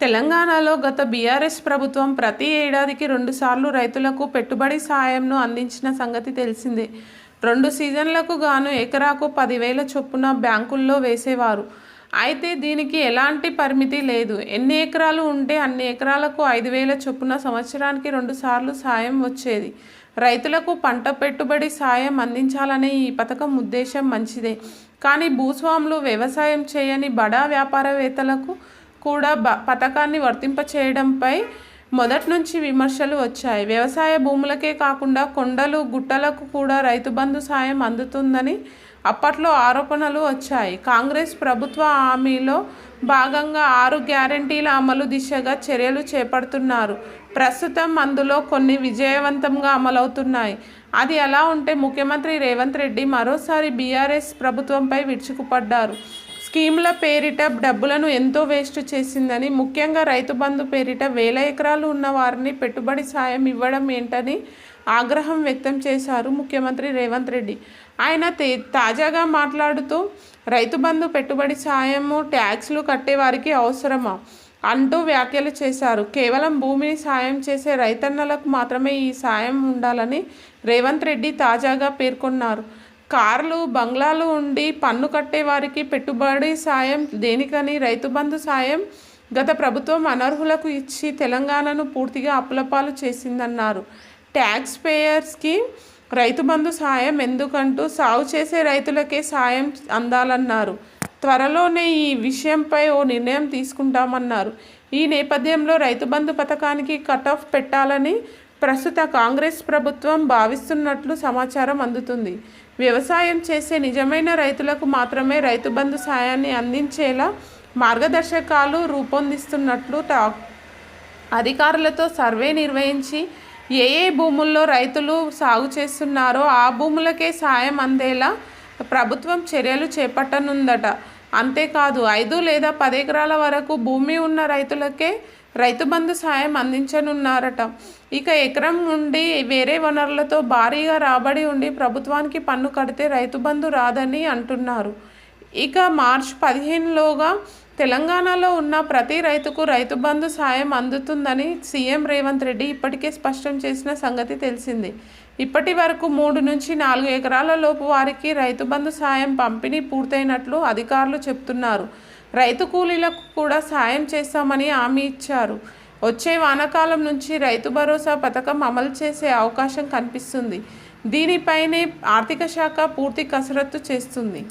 తెలంగాణలో గత బీఆర్ఎస్ ప్రభుత్వం ప్రతి ఏడాదికి రెండుసార్లు రైతులకు పెట్టుబడి సాయంను అందించిన సంగతి తెలిసిందే. రెండు సీజన్లకు గాను ఎకరాకు పదివేల చొప్పున బ్యాంకుల్లో వేసేవారు. అయితే దీనికి ఎలాంటి పరిమితి లేదు. ఎన్ని ఎకరాలు ఉంటే అన్ని ఎకరాలకు ఐదు వేల చొప్పున సంవత్సరానికి రెండుసార్లు సాయం వచ్చేది. రైతులకు పంట పెట్టుబడి సాయం అందించాలనే ఈ పథకం ఉద్దేశం మంచిదే. కానీ భూస్వాములు వ్యవసాయం చేయని బడా వ్యాపారవేత్తలకు కూడా బ పథకాన్ని వర్తింపచేయడంపై మొదటి నుంచి విమర్శలు వచ్చాయి. వ్యవసాయ భూములకే కాకుండా కొండలు గుట్టలకు కూడా రైతు బంధు సాయం అందుతుందని అప్పట్లో ఆరోపణలు వచ్చాయి. కాంగ్రెస్ ప్రభుత్వ హామీలో భాగంగా ఆరు గ్యారంటీల అమలు దిశగా చర్యలు చేపడుతున్నారు. ప్రస్తుతం అందులో కొన్ని విజయవంతంగా అమలవుతున్నాయి. అది ఎలా ఉంటే ముఖ్యమంత్రి రేవంత్ రెడ్డి మరోసారి బీఆర్ఎస్ ప్రభుత్వంపై విరుచుకుపడ్డారు. స్కీముల పేరిట డబ్బులను ఎంతో వేస్ట్ చేసిందని ముఖ్యంగా రైతు బంధు పేరిట వేల ఎకరాలు ఉన్న వారిని పెట్టుబడి సాయం ఇవ్వడం ఏంటని ఆగ్రహం వ్యక్తం చేశారు ముఖ్యమంత్రి రేవంత్ రెడ్డి. ఆయన తే తాజాగా మాట్లాడుతూ రైతు బంధు పెట్టుబడి సాయము ట్యాక్స్లు కట్టేవారికి అవసరమా? అంటూ వ్యాఖ్యలు చేశారు. కేవలం భూమిని సాయం చేసే రైతన్నలకు మాత్రమే ఈ సాయం ఉండాలని రేవంత్ రెడ్డి తాజాగా పేర్కొన్నారు. కార్లు బంగ్లాలు ఉండి పన్ను కట్టే వారికి పెట్టుబడి సాయం దేనికని రైతు బంధు సాయం గత ప్రభుత్వం అనర్హులకు ఇచ్చి తెలంగాణను పూర్తిగా అప్పులపాలు చేసిందన్నారు. ట్యాక్స్ పేయర్స్కి రైతు బంధు సాయం ఎందుకంటూ సాగు చేసే రైతులకే సాయం అందాలన్నారు. త్వరలోనే ఈ విషయంపై ఓ నిర్ణయం తీసుకుంటామన్నారు. ఈ నేపథ్యంలో రైతు బంధు పథకానికి కట్ ఆఫ్ పెట్టాలని ప్రస్తుత కాంగ్రెస్ ప్రభుత్వం భావిస్తున్నట్లు సమాచారం అందుతుంది. వ్యవసాయం చేసే నిజమైన రైతులకు మాత్రమే రైతు బంధు సాయాన్ని అందించేలా మార్గదర్శకాలు రూపొందిస్తున్నట్లు టాక్ అధికారులతో సర్వే నిర్వహించి ఏ ఏ భూముల్లో రైతులు సాగు చేస్తున్నారో ఆ భూములకే సాయం అందేలా ప్రభుత్వం చర్యలు చేపట్టనుందట. అంతేకాదు ఐదు లేదా పది ఎకరాల వరకు భూమి ఉన్న రైతులకే రైతు బంధు సాయం అందించనున్నారట. ఇక ఎకరం నుండి వేరే వనరులతో భారీగా రాబడి ఉండి ప్రభుత్వానికి పన్ను కడితే రైతు బంధు రాదని అంటున్నారు. ఇక మార్చ్ పదిహేనులోగా తెలంగాణలో ఉన్న ప్రతి రైతుకు రైతు బంధు సాయం అందుతుందని సీఎం రేవంత్ రెడ్డి ఇప్పటికే స్పష్టం చేసిన సంగతి తెలిసింది. ఇప్పటి వరకు మూడు నుంచి నాలుగు ఎకరాల లోపు వారికి రైతు బంధు సాయం పంపిణీ పూర్తయినట్లు అధికారులు చెప్తున్నారు. రైతు కూలీలకు కూడా సాయం చేస్తామని హామీ ఇచ్చారు. వచ్చే వానాకాలం నుంచి రైతు భరోసా పథకం అమలు చేసే అవకాశం కనిపిస్తుంది. దీనిపైనే ఆర్థిక శాఖ పూర్తి కసరత్తు చేస్తుంది.